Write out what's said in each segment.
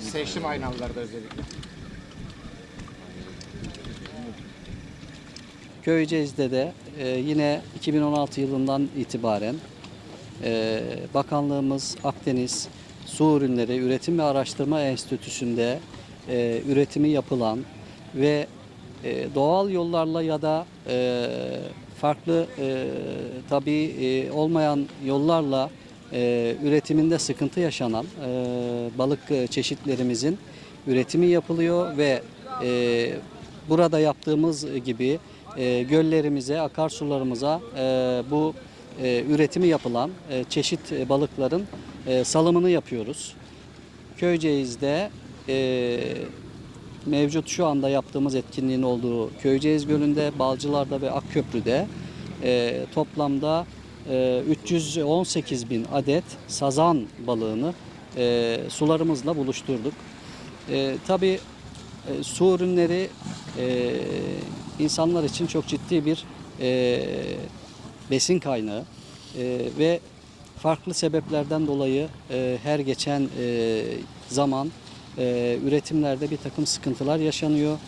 Seçim aynalılarda özellikle. Köyceğiz'de de e, yine 2016 yılından itibaren e, bakanlığımız Akdeniz Su Ürünleri Üretim ve Araştırma Enstitüsü'nde e, üretimi yapılan ve e, doğal yollarla ya da e, farklı e, tabii e, olmayan yollarla e, üretiminde sıkıntı yaşanan e, balık e, çeşitlerimizin üretimi yapılıyor ve e, burada yaptığımız gibi e, göllerimize, akarsularımıza e, bu e, üretimi yapılan e, çeşit balıkların e, salımını yapıyoruz. Köyceğiz'de e, mevcut şu anda yaptığımız etkinliğin olduğu Köyceğiz Gölü'nde, Balcılar'da ve Akköprü'de e, toplamda 318 bin adet sazan balığını e, sularımızla buluşturduk. E, tabii e, su ürünleri e, insanlar için çok ciddi bir e, besin kaynağı ve farklı sebeplerden dolayı her geçen zaman üretimlerde bir takım sıkıntılar yaşanıyor.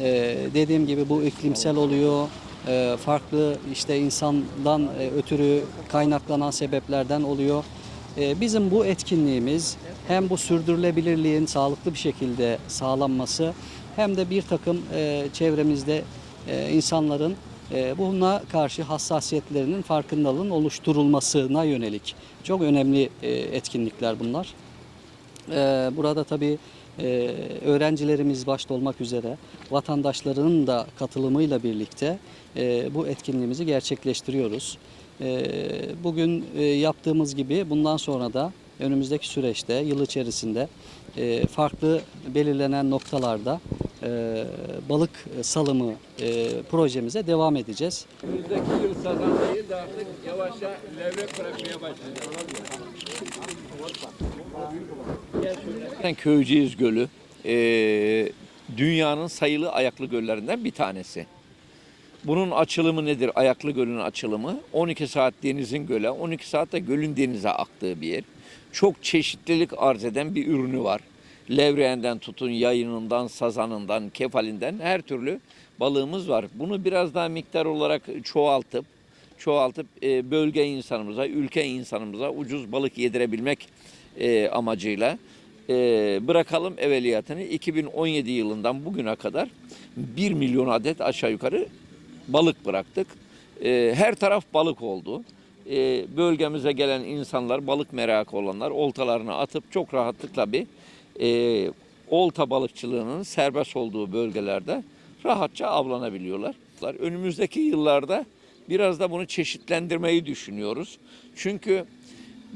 E, dediğim gibi bu iklimsel oluyor. E, farklı işte insandan e, ötürü kaynaklanan sebeplerden oluyor. E, bizim bu etkinliğimiz hem bu sürdürülebilirliğin sağlıklı bir şekilde sağlanması hem de bir takım e, çevremizde e, insanların buna karşı hassasiyetlerinin farkındalığın oluşturulmasına yönelik çok önemli etkinlikler bunlar. Ee, Burada tabii e, öğrencilerimiz başta olmak üzere vatandaşların da katılımıyla birlikte e, bu etkinliğimizi gerçekleştiriyoruz. E, Bugün e, yaptığımız gibi bundan sonra da önümüzdeki süreçte yıl içerisinde e, farklı belirlenen noktalarda e, balık salımı e, projemize devam edeceğiz. Önümüzdeki yıl sazan değil de artık yavaşça levrek bırakmaya başlayacağız. Köyceğiz Gölü eee, dünyanın sayılı ayaklı göllerinden bir tanesi. Bunun açılımı nedir? Ayaklı gölün açılımı 12 saat denizin göle, 12 saat de gölün denize aktığı bir yer. Çok çeşitlilik arz eden bir ürünü var. Levreğinden tutun, yayınından, sazanından, kefalinden her türlü balığımız var. Bunu biraz daha miktar olarak çoğaltıp çoğaltıp e, bölge insanımıza, ülke insanımıza ucuz balık yedirebilmek e, amacıyla e, bırakalım evveliyatını 2017 yılından bugüne kadar 1 milyon adet aşağı yukarı balık bıraktık. E, her taraf balık oldu. E, bölgemize gelen insanlar, balık merakı olanlar oltalarını atıp çok rahatlıkla bir e, olta balıkçılığının serbest olduğu bölgelerde rahatça avlanabiliyorlar. Önümüzdeki yıllarda biraz da bunu çeşitlendirmeyi düşünüyoruz. Çünkü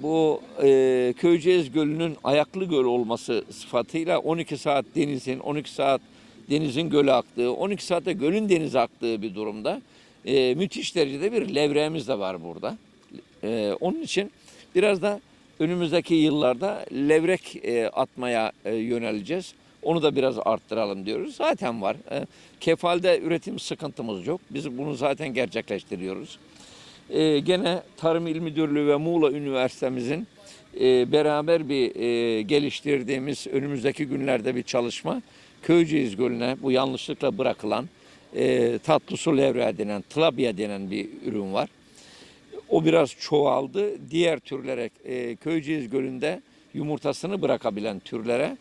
bu e, Köyceğiz Gölü'nün ayaklı göl olması sıfatıyla 12 saat denizin, 12 saat denizin göle aktığı, 12 saatte gölün denize aktığı bir durumda e, müthiş derecede bir levreğimiz de var burada. E, onun için biraz da önümüzdeki yıllarda levrek e, atmaya e, yöneleceğiz. Onu da biraz arttıralım diyoruz. Zaten var. E, kefalde üretim sıkıntımız yok. Biz bunu zaten gerçekleştiriyoruz. E, gene Tarım İl Müdürlüğü ve Muğla Üniversitemizin e, beraber bir e, geliştirdiğimiz önümüzdeki günlerde bir çalışma Köyceğiz Gölü'ne bu yanlışlıkla bırakılan e, tatlı su levreği denen, tlabia denen bir ürün var. O biraz çoğaldı. Diğer türlere e, Köyceğiz Gölü'nde yumurtasını bırakabilen türlere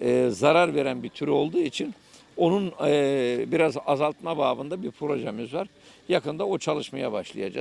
e, zarar veren bir tür olduğu için onun e, biraz azaltma babında bir projemiz var. Yakında o çalışmaya başlayacağız.